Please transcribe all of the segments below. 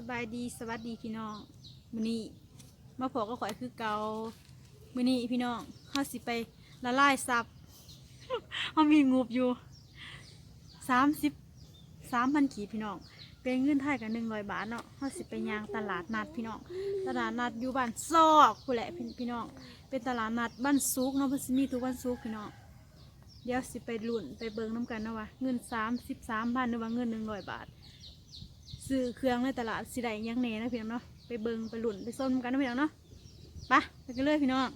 สบายดีสวัสดีพี่น้องมื้อนี้มาพอก็ขอยคือเกามื้อนี้พี่น้องเฮาสิไปละลายซับเฮามีงบอยู่30 3,000ขีพี่น้องเป็นเงินไทยกัน100บาทเนาะเฮาสิไปย่างตลาดนัดพี่น้องตลาดนัดอยู่บ้านซอกผู้แหละพี่พี่น้องเป็นตลาดนัดบ้านซุกเนาะเพิ่นสิมีทุกวันซุกพี่น้องเดี๋ยวสิไปลุ่นไปเบิ่งน้ำกันเนาะว่าเงิน33,000หรือว่าเงิน100บาท ซื้อเครื่องในตลาดสิได้ยังแน่นะพี่น้องเนาะไปเบิงไปหลุนไปส้มกันนะพี่น้องเนาะไปไปกันเลยพี่น้อง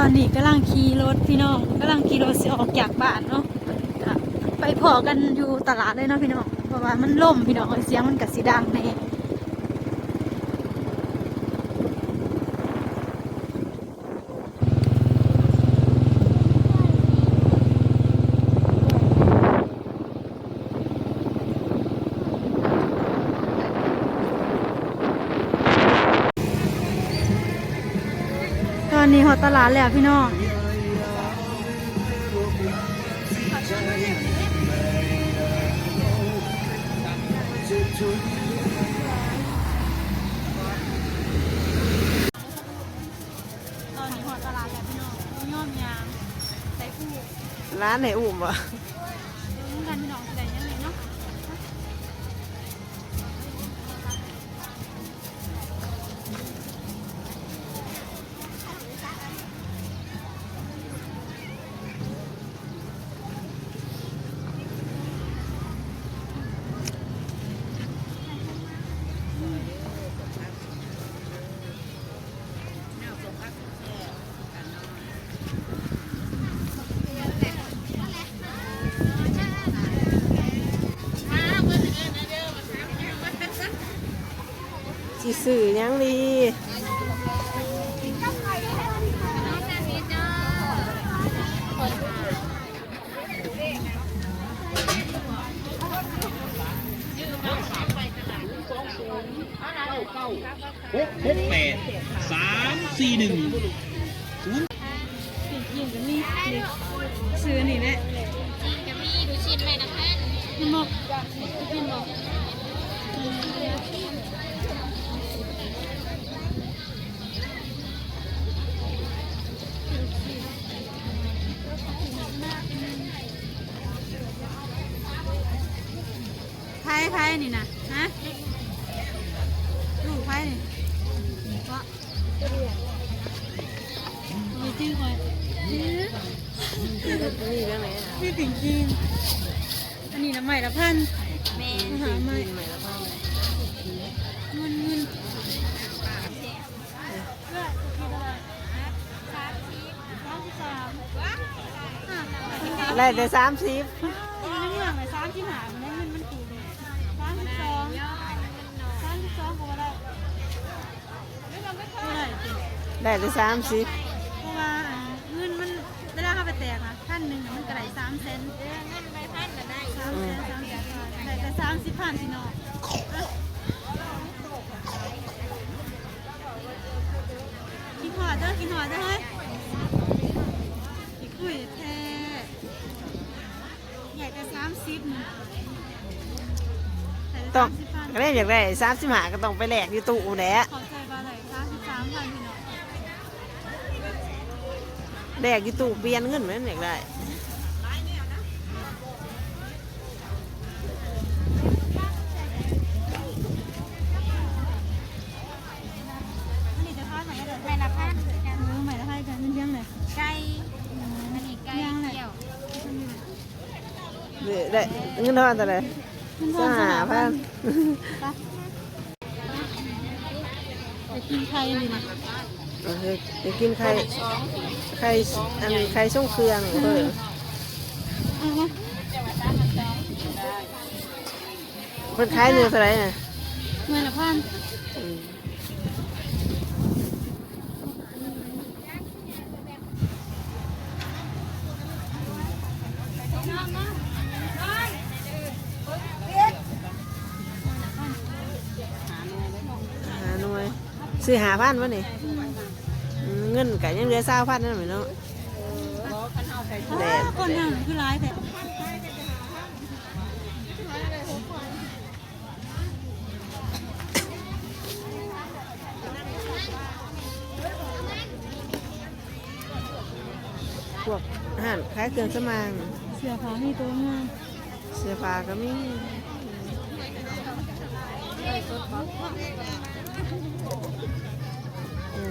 ตอนนี้กำลังขี่รถพี่น้องกำลังขี่รถสิออกจากบ้านเนาะไปพอกันอยู่ตลาดเลยเนาะพี่น้องเพราะว่ามันล่มพี่น้องเสียงมันกระสีดังแน่ อนนี้หอตลาดแล้วพี่น้องตอนนี้หอตลาดแล้วพี่น้องย่อมยางใส่ผู้ร้านไหนอุ่มอะ สิสื่อหยังดีหกหกแปดสามสี่หนึ่งศูนย์ปิดยิงกันนี่นี่ซื้อนี่แหละจะมีดูชิ้นไหมนะแม่พี่หมกพี่หมกไพ่ไพ่ นี่นะฮะลูกไพ่นี่วะมีชื่อคอยชื่อนี่เรื่องไหนอะพี่ปิ่งจีนอันนี้น้ำใหม่ละพันแม่มาหาใหม่ใหม่ละพ่อเงินเงินได้แต่สามสิบ ได้แต่สามสิบเพราะว่าอ่าเงินมันเวลาเข้าไปแตกอะพันหนึ่งอะมันก็ได้สามเซนเงินใบพันก็ได้สามเซนสามแสนได้แต่สามสิบพันพี่น้องกินหอดเด้อกินหอดเด้อเฮ้ยอีกคุยแท้ใหญ่แต่สามสิบนี่แต่ต้องสามสิบพันก็ได้อยากได้สามสิบห้าก็ต้องไปแลกอยู่ตู้แหละขอใแลกอยู่ตู้เปลี่ยนเงินมันอยากได้อันนี้จะทอดไหนกันใบละพันกันเออใหม่ละให้กันเลี้ยงหน่อยไก่อันนี้ไก่เกี่ยวเด้ได้เงินเท่าไหร่แต่ไหนคุณสพ่อสหหพัพันนธ์ไปกินไข่นี่นะโอเคไปกินไข่ไข่อันไข่ส่งเครื่องเออเอามาเพิ่นขายเนื้อเท่าไหร่น่ะเมื่อละพันอืมหาหน่วยซื้อหาพันวะนี่ เงินกันยังเหลือซศร้าพันนั่นเหมือนเนาะแดดคนหนึ่งคือร้ายแต่พวกอาหารคล้ายเครื่องสมางเสือผ้ามีตัวงามเสือผ้าก็มีอื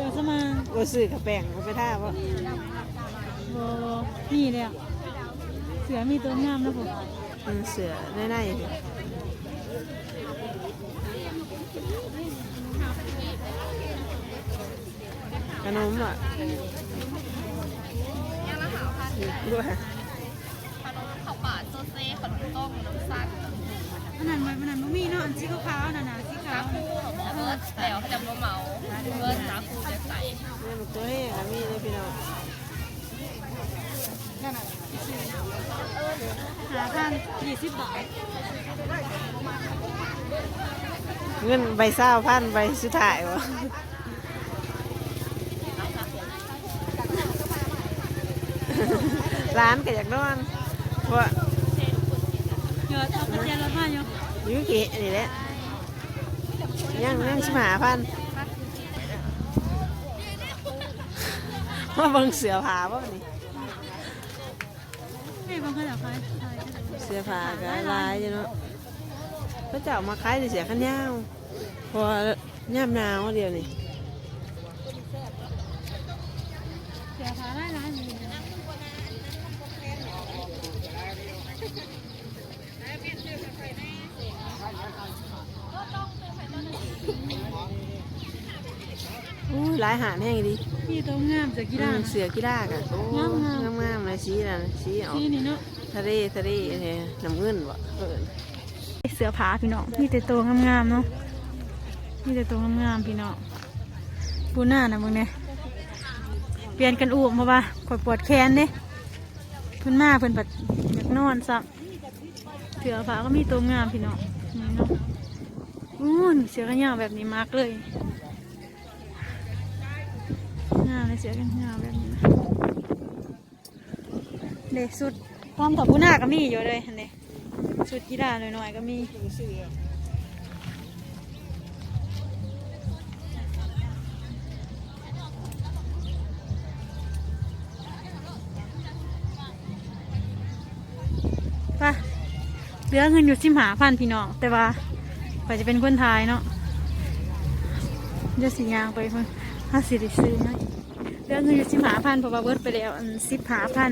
เสื้อสมางบ่ซื้อกระแป้งเอาไปท่าบ่โบนี่เลยอะเสือมีตัวงามนะผมอืมเสื้อในในขนมอะด้วยข้าวปาดโซเซ่ขนมต้มน้ำซักอันนั้นมันอันนั้นมันมีเนาะอันสีขาวๆนั่นน่ะสีขาคู่ของเบิร์ดแต่เขาจะมาเหมาเบิร์ดสาคูจะใส่นี่มันตัวแห้งอะมีเลยพี่น้องหาพันยี่สิบบาทเงินใบเศร้าพันใบสุดท้ายวะร้านก็อยากนอนเพว่าเยอะเอากระเทียมรถมาอยู่อยู่กี่นี่แหละ ยังยังสิมาหาพันมาเบิ่งเสือผาบ่นี่ให้บางคนอยากขายขายเสือผาก็หลายอยู่เนาะพระเจ้ามาขายแต่เสียขันยาวเพอย่ำหนาวเดียวนี่ เสือผ้าได้ร้านอยู่ อู้ หลายหาดแห้งดีมีตัวงามเสือกีฬาอืมเสือกีฬากันโอ้งามงาม งามงามเลยสีน่ะสีออกที่นี่เนาะทะเลทะเลเนี่ยน้ำเงินวะเออเสือผาพี่น้องมีแต่ตัวงามๆเนาะมีแต่ตัวงามๆพี่น้องปูหน้านะมึงเนี่ยเปลี่ยนกันอ้วกเพราะว่าข่อยปวดแขนเด้เพิ่นมาเพิ่นปัดอยากนอนซ้ำเสือผาก็มีตัวงามพี่น้องนี่เนาะอู้นเสือกันยาวแบบนี้มากเลย เสือกันยาแบบนี้นะเด็สุดความถับปูหน้าก็มีอยู่เลยเห็นเด้ชุดกีฬาหน่อยๆก็มีป่ะเหลือเงินอยู่สิมหาพันพี่น้องแต่ว่าก็จะเป็นคนไทยเนาะจะสียางไปเพิ่นห้าสิได้ซื้อเนาะ เรื่อเงินอยู่สิบหาพันเพราะว่าเบิดไปแล้วอันสิบหาพัน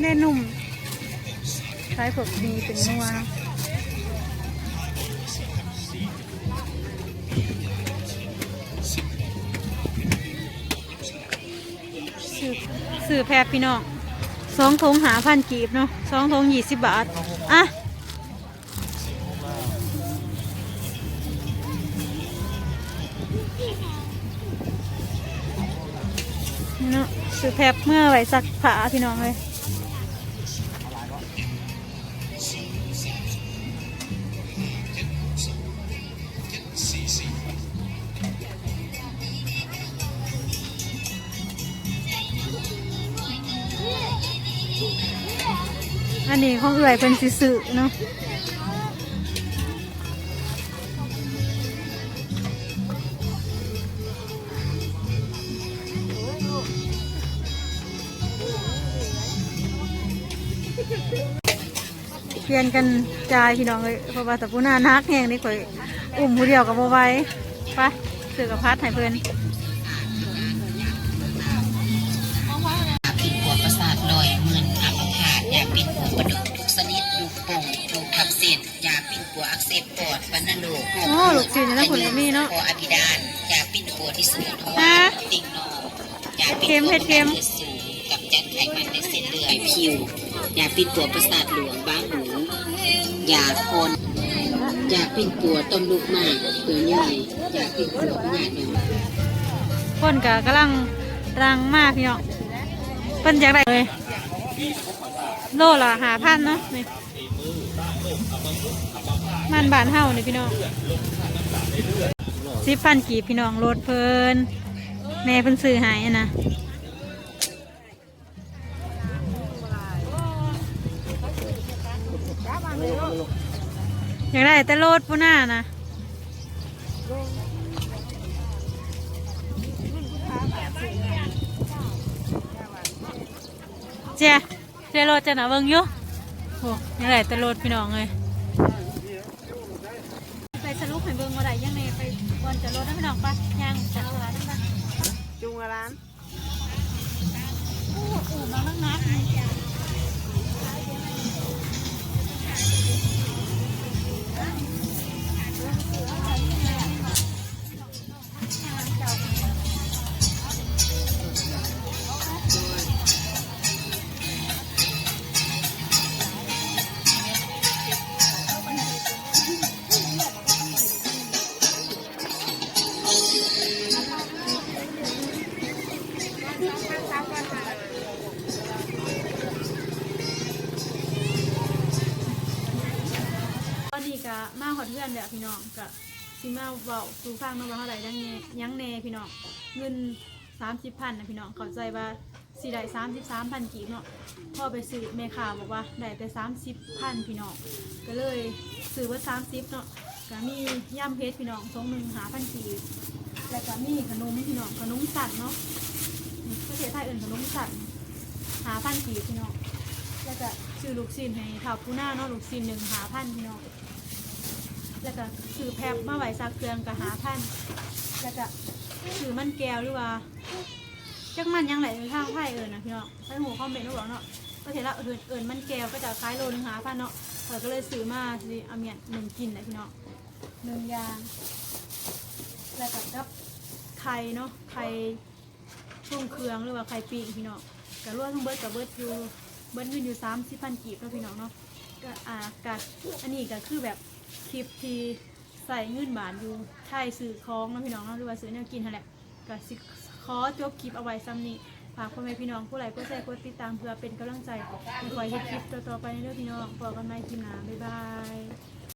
แน่นุ่มใช้ผมดีเป็นนัวสื่อสื่อแพรพี่น้องสองทงหาพันกีบเนาะสองทงยี่สิบบาท อะือแพรเมื่อไหวสักผ้าพี่น้องเลยอันนี้ของเอื่อยเป็นสิสึเนาะ ลี่ยนกันจ่ายพี่น้องเลยเพราะว่าแต่ผู้หน้านักแห้งนี่ข่อยอุ้มผู้เดียวกับโมไหว้ไปเสือกับพัดให้เพื่อนปิดหัวประสาทลอยมึนอัมพาตยาปิดหัวประดุกทุกชนิดลูกโป่งลูกทับเส้นยาปิดหัวอักเสบปอดวัณโรคอ๋อลูกศิษย์นะผลก็มีเนาะคออภิดานยาปิดหัวที่สมองทวาฮะรติ่งนองยาปิดเค็มหัวเผ็ดเค็มลือดสูงกับจัดไขมันในเส้นเลือดผิว อยาปิดหัวประสาทหลวงบ้างหูอยาคนจากเป็นปัวต้มลูกหมากตัวใหญ่จากเป็นปัวประมาณนี้คนกะกำลังรังมากพี่น้องเพิ่นอยากได้เลยโลละหาพันเนาะนี่มันบานเฮานี่พี่น้องสิพันกีบพี่น้องโลดเพลินแม่เพิ่นซื้อหายนะ อยากได้แต่โลดปูหน้านะเจ้าเจ้ารดจะหนาเบิ่งอยู่โอ้ยังไงแต่โรดพี่น้องเลย แบบพี่น้องก็สิมาเบาสู่ฟังเนาะว่าเท่าไหร่ยังแน่ยังแน่พี่น้องเงินสามสิบพันนะพี่น้องเข้าใจว่าสี่ได้สามสิบสามพันกีบเนาะพ่อไปซื้อแม่ค้าบอกว่าได้แต่สามสิบพันพี่น้องก็เลยซื้อว่าสามสิบเนาะก็มีย่ำเพชรพี่น้องสองหนึ่งหาพันกีบแล้วก็มีขนมพี่น้องขนมสัตว์เนาะประเทศไทยอื่นขนมสัตว์หาพันกีบพี่น้องแล้วก็ซื้อลูกชิ้นให้ข่าวผู้หน้าเนาะลูกชิ้นหนึ่งหาพันพี่น้อง แล้วก็ซื้อแพบมาไหวซักเครื่องกับหาพันแล้วก็ซื้อมันแก้วหรือว่าจักมันยังไหลในทางไพ่เอิญนะพี่น้องใส่หูคอมเมนต์รู้หรอเนาะก็เห็นละเอิญเอิญมันแก้วก็จะคล้ายโลนึงหาพันเนาะเราก็เลยซื้อมาสิเอาเมียนหนึ่งกินนะพี่น้องหนึ่งยางแล้วก็กับไข่เนาะไข่ช่วงเครื่องหรือว่าไข่ปีกพี่น้องก็รวทั้งเบิร์ดกับเบิร์ดอยู่เบิร์ดเงินอยู่สามสิบพันกีบเนาะพี่น้องเนาะก็อ่ากัอันนี้ก็คือแบบ คลิปที่ใส่เงินบาทอยู่ไทยซื้อของนะพี่น้องนะหรือว่าซื้อแนวกินนั่นแหละก็สิขอจบคลิปเอาไว้ซ้ำนี้ฝากพ่อแม่พี่น้องผู้ใดก็แชร์กดติดตามเพื่อเป็นกำลังใจให้คอยเฮ็ดคลิปต่อๆไปในเรื่องพี่น้องพอกันใหม่คลิปหน้าบ๊ายบาย